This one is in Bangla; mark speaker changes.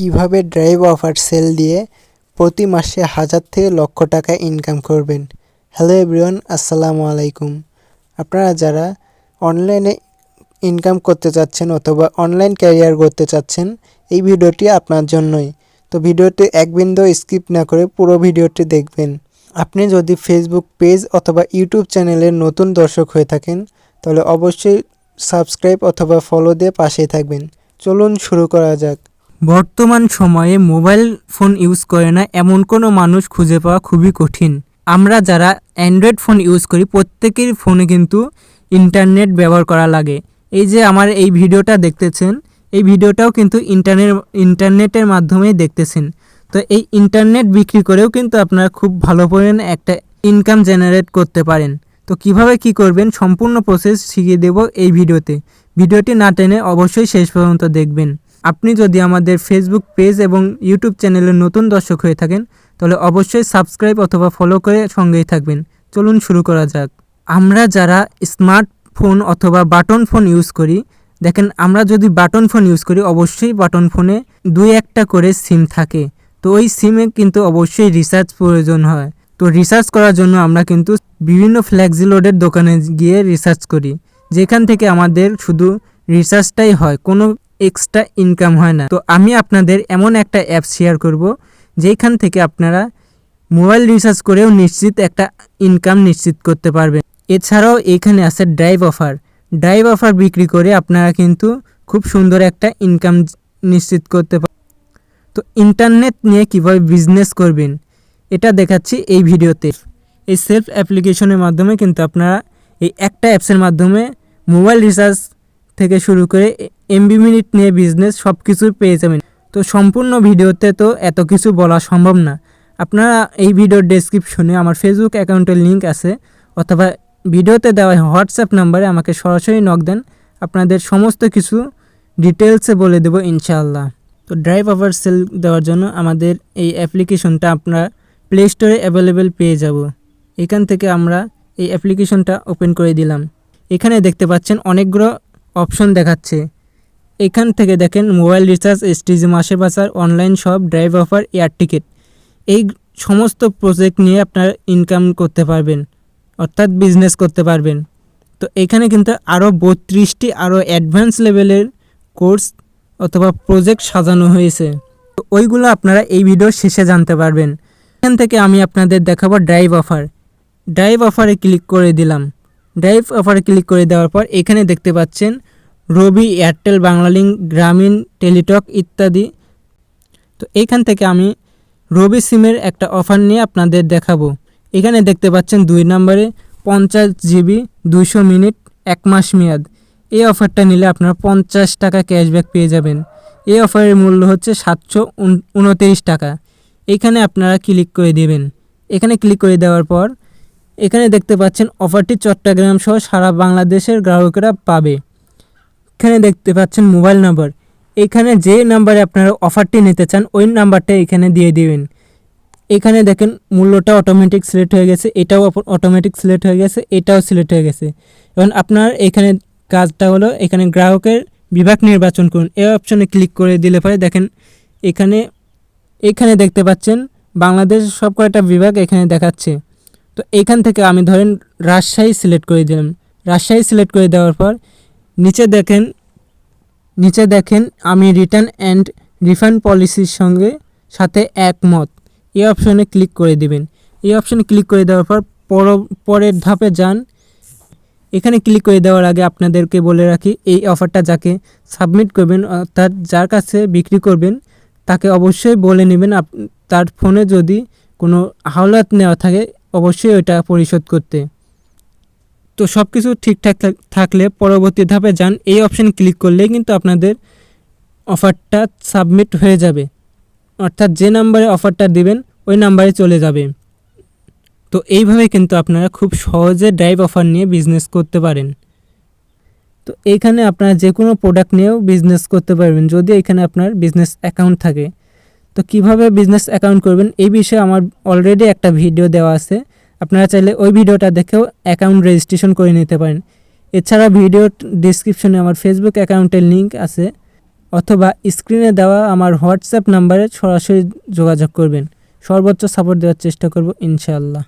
Speaker 1: কীভাবে ড্রাইভ অফার সেল দিয়ে প্রতি মাসে হাজার থেকে লক্ষ টাকা ইনকাম করবেন? হ্যালো এভরিওয়ান আসসালামু আলাইকুম। আপনারা যারা অনলাইনে ইনকাম করতে চাচ্ছেন অথবা অনলাইন ক্যারিয়ার করতে চাচ্ছেন, এই ভিডিওটি আপনার জন্যই। তো ভিডিওটি এক বিন্দু স্কিপ না করে পুরো ভিডিওটি দেখবেন। আপনি যদি ফেসবুক পেজ অথবা ইউটিউব চ্যানেলের নতুন দর্শক হয়ে থাকেন, তাহলে অবশ্যই সাবস্ক্রাইব অথবা ফলো দিয়ে পাশেই থাকবেন। চলুন শুরু করা যাক।
Speaker 2: বর্তমান সময়ে মোবাইল ফোন ইউজ করে না এমন কোনো মানুষ খুঁজে পাওয়া খুবই কঠিন। আমরা যারা অ্যান্ড্রয়েড ফোন ইউজ করি, প্রত্যেকের ফোনে কিন্তু ইন্টারনেট ব্যবহার করা লাগে। এই যে আমার এই ভিডিওটা দেখতেছেন, এই ভিডিওটাও কিন্তু ইন্টারনেট, ইন্টারনেটের মাধ্যমেই দেখতেছেন। তো এই ইন্টারনেট বিক্রি করেও কিন্তু আপনারা খুব ভালো পরিমাণে একটা ইনকাম জেনারেট করতে পারেন। তো কীভাবে কি করবেন, সম্পূর্ণ প্রসেস শিখিয়ে দেব এই ভিডিওতে। ভিডিওটি না টেনে অবশ্যই শেষ পর্যন্ত দেখবেন। আপনি যদি আমাদের ফেসবুক পেজ এবং ইউটিউব চ্যানেলের নতুন দর্শক হয়ে থাকেন, তাহলে অবশ্যই সাবস্ক্রাইব অথবা ফলো করে সঙ্গেই থাকবেন। চলুন শুরু করা যাক। আমরা যারা স্মার্টফোন অথবা বাটন ফোন ইউজ করি, দেখেন আমরা যদি বাটন ফোন ইউজ করি, অবশ্যই বাটন ফোনে দুই একটা করে সিম থাকে। তো ওই সিমে কিন্তু অবশ্যই রিচার্জ প্রয়োজন হয়। তো রিসার্চ করার জন্য আমরা কিন্তু বিভিন্ন ফ্ল্যাক্সি লোডের দোকানে গিয়ে রিসার্চ করি। যেখান থেকে আমাদের শুধু রিসার্চটাই হয়। কোনো এক্সট্রা ইনকাম হয় না। তো আমি আপনাদের এমন একটা অ্যাপ শেয়ার করব যেখান থেকে আপনারা মোবাইল রিচার্জ করেও নিশ্চিত একটা ইনকাম নিশ্চিত করতে পারবেন। এছাড়াও এখানে আছে ড্রাইভ অফার ড্রাইভ অফার বিক্রি করে আপনারা কিন্তু খুব সুন্দর একটা ইনকাম নিশ্চিত করতে পারেন তো ইন্টারনেট নিয়ে কীভাবে বিজনেস করবেন, এটা দেখাচ্ছি এই ভিডিওতে। এই সেলফ অ্যাপ্লিকেশনের মাধ্যমে কিন্তু আপনারা এই একটা অ্যাপসের মাধ্যমে মোবাইল রিচার্জ থেকে শুরু করে এমবি মিনিট নিয়ে বিজনেস সব কিছু পেয়ে যাবেন। তো সম্পূর্ণ ভিডিওতে তো এত কিছু বলা সম্ভব না। আপনারা এই ভিডিওর ডেসক্রিপশনে আমার ফেসবুক অ্যাকাউন্টের লিঙ্ক আছে, অথবা ভিডিওতে দেওয়া হোয়াটসঅ্যাপ নাম্বারে আমাকে সরাসরি নক দেন। আপনাদের সমস্ত কিছু ডিটেলসে বলে দেবো ইনশাআল্লাহ। তো ড্রাইভ ওভার সেল দেওয়ার জন্য আমাদের এই অ্যাপ্লিকেশনটা আপনারা প্লে স্টোরে অ্যাভেলেবেল পেয়ে যাব। এখান থেকে আমরা এই অ্যাপ্লিকেশনটা ওপেন করে দিলাম। এখানে দেখতে পাচ্ছেন অনেকগুলো অপশন দেখাচ্ছে। এখান থেকে দেখেন মোবাইল রিচার্জ, এসটিজি, মাসে বাজার online shop, drive offer, air ticket. এই সমস্ত প্রজেক্ট নিয়ে আপনারা ইনকাম করতে পারবেন, অর্থাৎ বিজনেস করতে পারবেন। তো এখানে কিন্তু আরও বত্রিশটি আরও অ্যাডভান্স লেভেলের কোর্স অথবা প্রজেক্ট সাজানো হয়েছে। তো ওইগুলো আপনারা এই ভিডিওর শেষে জানতে পারবেন। এখান থেকে আমি আপনাদের দেখাবো ড্রাইভ অফার। ড্রাইভ অফারে ক্লিক করে দিলাম। ড্রাইভ অফারে ক্লিক করে দেওয়ার পর এখানে দেখতে পাচ্ছেন রবি, এয়ারটেল, বাংলালিংক, গ্রামীণ, টেলিটক ইত্যাদি। তো এইখান থেকে আমি রবি সিমের একটা অফার নিয়ে আপনাদের দেখাবো। এখানে দেখতে পাচ্ছেন দুই নম্বরে পঞ্চাশ জিবি, দুইশো মিনিট, এক মাস মেয়াদ। এই অফারটা নিলে আপনারা পঞ্চাশ টাকা ক্যাশব্যাক পেয়ে যাবেন। এই অফারের মূল্য হচ্ছে সাতশো উনতিরিশ টাকা। এখানে আপনারা ক্লিক করে দেবেন। এখানে ক্লিক করে দেওয়ার পর এখানে দেখতে পাচ্ছেন অফারটি চট্টগ্রাম সহ সারা বাংলাদেশের গ্রাহকেরা পাবে। এখানে দেখতে পাচ্ছেন মোবাইল নাম্বার। এখানে যে নাম্বারে আপনারা অফারটি নিতে চান, ওই নাম্বারটা এখানে দিয়ে দিবেন। এখানে দেখেন মূল্যটা অটোমেটিক সিলেক্ট হয়ে গেছে, এটাও অটোমেটিক সিলেক্ট হয়ে গেছে, এটাও সিলেক্ট হয়ে গেছে। এবং আপনার এখানে কাজটা হলো, এখানে গ্রাহকের বিভাগ নির্বাচন করুন। এই অপশনে ক্লিক করে দিলে পরে দেখেন এখানে এখানে দেখতে পাচ্ছেন বাংলাদেশ সব কয়টা বিভাগ এখানে দেখাচ্ছে। তো এখান থেকে আমি ধরেন রাজশাহী সিলেক্ট করে দিলাম। রাজশাহী সিলেক্ট করে দেওয়ার পর নিচে দেখেন নিচে দেখেন, আমি রিটার্ন অ্যান্ড রিফান্ড পলিসির সঙ্গে সাথে একমত। এই অপশনে ক্লিক করে দিবেন। এই অপশনে ক্লিক করে দেওয়ার পর পর পরের ধাপে যান। এখানে ক্লিক করে দেওয়ার আগে আপনাদেরকে বলে রাখি, এই অফারটা যাকে সাবমিট করবেন, অর্থাৎ যার কাছে বিক্রি করবেন, তাকে অবশ্যই বলে নেবেন তার ফোনে যদি কোনো হাওলাত নেওয়া থাকে, অবশ্যই ওইটা পরিশোধ করতে। তো সব কিছু ঠিকঠাক থাকলে পরবর্তী ধাপে যান। এই অপশান ক্লিক করলে কিন্তু আপনাদের অফারটা সাবমিট হয়ে যাবে। অর্থাৎ যে নাম্বারে অফারটা দিবেন, ওই নাম্বারে চলে যাবে। তো এইভাবে কিন্তু আপনারা খুব সহজে ড্রাইভ অফার নিয়ে বিজনেস করতে পারেন। তো এইখানে আপনারা যে কোনো প্রোডাক্ট নিয়েও বিজনেস করতে পারবেন, যদি এখানে আপনার বিজনেস অ্যাকাউন্ট থাকে। তো কীভাবে বিজনেস অ্যাকাউন্ট করবেন, এই বিষয়ে আমার অলরেডি একটা ভিডিও দেওয়া আছে। আপনারা চাইলে ওই ভিডিওটা দেখেও অ্যাকাউন্ট রেজিস্ট্রেশন করে নিতে পারেন। এছাড়া ভিডিও ডিসক্রিপশনে আমার ফেসবুক অ্যাকাউন্টের লিঙ্ক আছে, অথবা স্ক্রিনে দেওয়া আমার হোয়াটসঅ্যাপ নাম্বারে সরাসরি যোগাযোগ করবেন। সর্বোচ্চ সাপোর্ট দেওয়ার চেষ্টা করব ইনশাআল্লাহ।